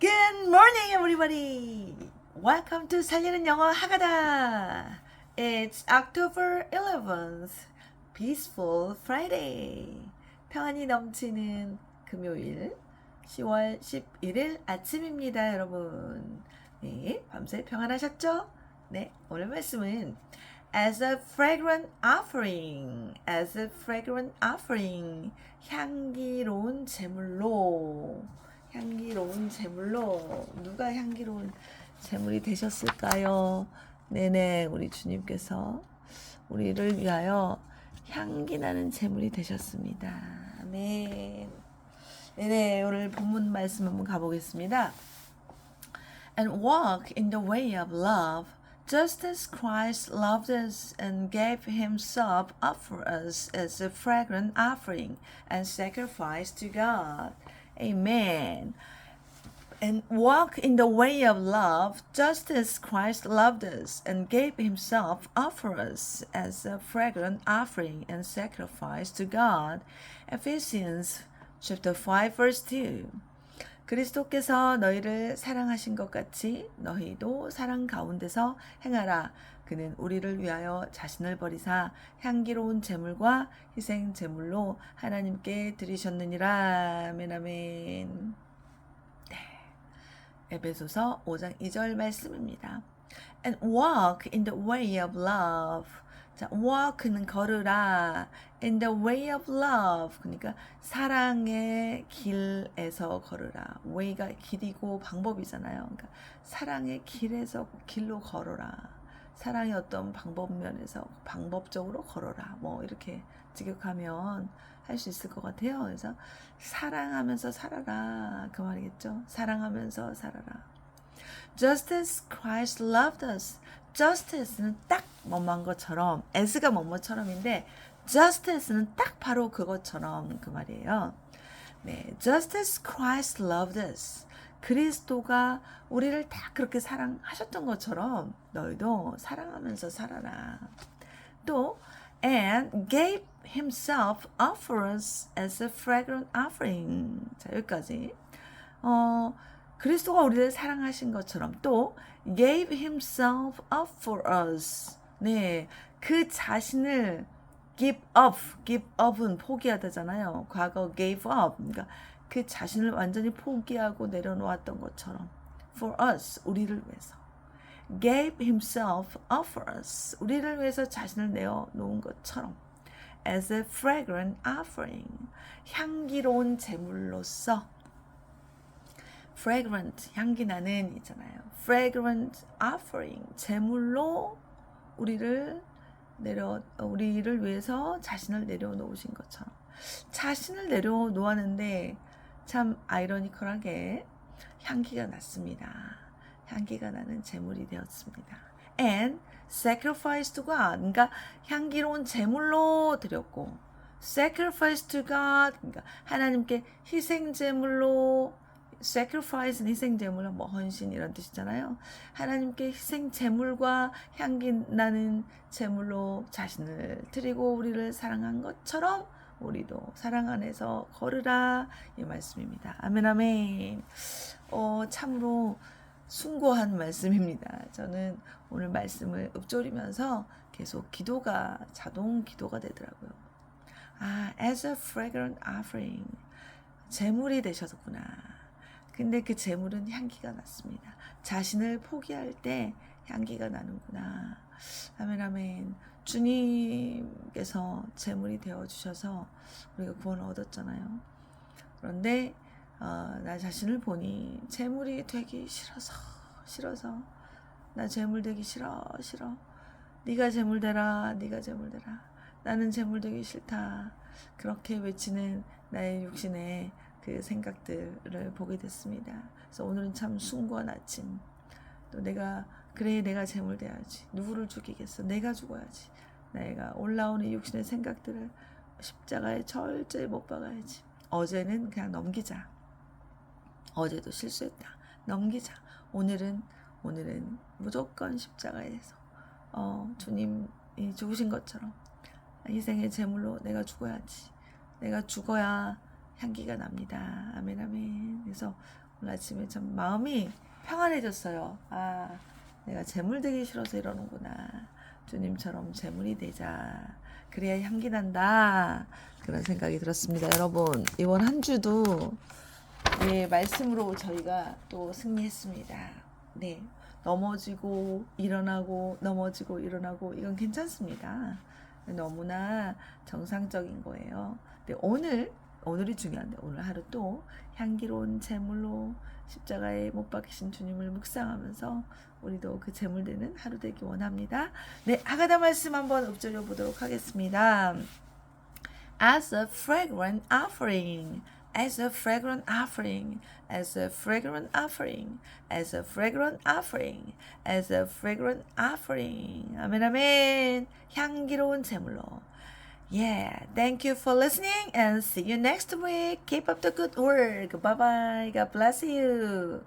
Good morning, everybody. Welcome to 살리는 영어 하가다. It's October 11th, Peaceful Friday. 평안이 넘치는 금요일, 10월 11일 아침입니다, 여러분. 네, 밤새 평안하셨죠? 네, 오늘 말씀은 as a fragrant offering, as a fragrant offering, 향기로운 제물로, 향기로운 제물로, 누가 향기로운 제물이 되셨을까요? 네네, 우리 주님께서 우리를 위하여 향기 나는 제물이 되셨습니다. 네. 네네, 오늘 본문 말씀 한번 가보겠습니다. and walk in the way of love, just as Christ loved us and gave himself up for us as a fragrant offering and sacrifice to God. Amen. And walk in the way of love, just as Christ loved us and gave himself up for us as a fragrant offering and sacrifice to God. Ephesians chapter 5 verse 2. 그리스도께서 너희를 사랑하신 것 같이 너희도 사랑 가운데서 행하라. 그는 우리를 위하여 자신을 버리사 향기로운 제물과 희생 제물로 하나님께 드리셨느니라. 아멘 아멘. 네. 에베소서 5장 2절 말씀입니다. And walk in the way of love. 자, walk는 걸으라. In the way of love. 그러니까 사랑의 길에서 걸으라. way가 길이고 방법이잖아요. 그러니까 사랑의 길에서 길로 걸어라. 사랑의 어떤 방법 면에서 방법적으로 걸어라. 뭐 이렇게 직역하면 할 수 있을 것 같아요. 그래서 사랑하면서 살아라. 그 말이겠죠. 사랑하면서 살아라. Just as Christ loved us. Justice는 딱 뭐만 것처럼, as가 뭐뭐처럼인데, Justice는 딱 바로 그것처럼 그 말이에요. 네, Just as Christ loved us. 그리스도가 우리를 다 그렇게 사랑하셨던 것처럼 너희도 사랑하면서 살아라. 또 and gave himself up for us as a fragrant offering. 자, 여기까지. 어, 그리스도가 우리를 사랑하신 것처럼 또 gave himself up for us. 네. 그 자신을 give up, give up은 포기하다잖아요. 과거 gave up. 그러니까 그 자신을 완전히 포기하고 내려놓았던 것처럼 for us, 우리를 위해서. gave himself up for us. 우리를 위해서 자신을 내어 놓은 것처럼 as a fragrant offering. 향기로운 제물로서 fragrant 향기 나는 있잖아요. fragrant offering 제물로 우리를 내려 우리를 위해서 자신을 내려놓으신 것처럼 자신을 내려놓았는데 참 아이러니컬하게 향기가 났습니다. 향기가 나는 제물이 되었습니다. and sacrifice to God 그러니까 향기로운 제물로 드렸고 sacrifice to God 그러니까 하나님께 희생 제물로 sacrifice는 희생 제물, 뭐 헌신 이런 뜻이잖아요. 하나님께 희생 제물과 향기 나는 제물로 자신을 드리고 우리를 사랑한 것처럼 우리도 사랑 안에서 걸으라 이 말씀입니다. 아멘 아멘. 어 참으로 숭고한 말씀입니다. 저는 오늘 말씀을 읊조리면서 계속 기도가 자동 기도가 되더라고요. 아, as a fragrant offering 제물이 되셨구나. 근데 그 재물은 향기가 났습니다. 자신을 포기할 때 향기가 나는구나. 아멘, 아멘. 주님께서 재물이 되어 주셔서 우리가 구원을 얻었잖아요. 그런데 어, 나 자신을 보니 재물이 되기 싫어서 싫어서 나 재물 되기 싫어 싫어. 네가 재물 되라. 네가 재물 되라. 나는 재물 되기 싫다. 그렇게 외치는 나의 육신의 그 생각들을 보게 됐습니다. 그래서 오늘은 참 숭고한 아침. 또 내가 그래 내가 재물돼야지. 누구를 죽이겠어? 내가 죽어야지. 내가 올라오는 육신의 생각들을 십자가에 철저히 못 박아야지. 어제는 그냥 넘기자. 어제도 실수했다. 넘기자. 오늘은 오늘은 무조건 십자가에서 어, 주님이 죽으신 것처럼 희생의 제물로 내가 죽어야지. 내가 죽어야 향기가 납니다. 아멘, 아멘. 그래서 오늘 아침에 참 마음이 평안해졌어요. 아, 내가 재물 되기 싫어서 이러는구나. 주님처럼 재물이 되자. 그래야 향기 난다. 그런 생각이 들었습니다. 여러분, 이번 한 주도 예, 말씀으로 저희가 또 승리했습니다. 네. 넘어지고 일어나고 넘어지고 일어나고 이건 괜찮습니다. 너무나 정상적인 거예요. 근데 오늘 오늘이 중요한데 오늘 하루 또 향기로운 제물로 십자가에 못 박히신 주님을 묵상하면서 우리도 그 제물 되는 하루 되기 원합니다. 네, 하가다 말씀 한번 읊조려 보도록 하겠습니다. As a fragrant offering, as a fragrant offering, as a fragrant offering, as a fragrant offering, as a fragrant offering. 아멘, 아멘. 향기로운 제물로. Yeah, thank you for listening and see you next week. Keep up the good work. Bye bye. God bless you.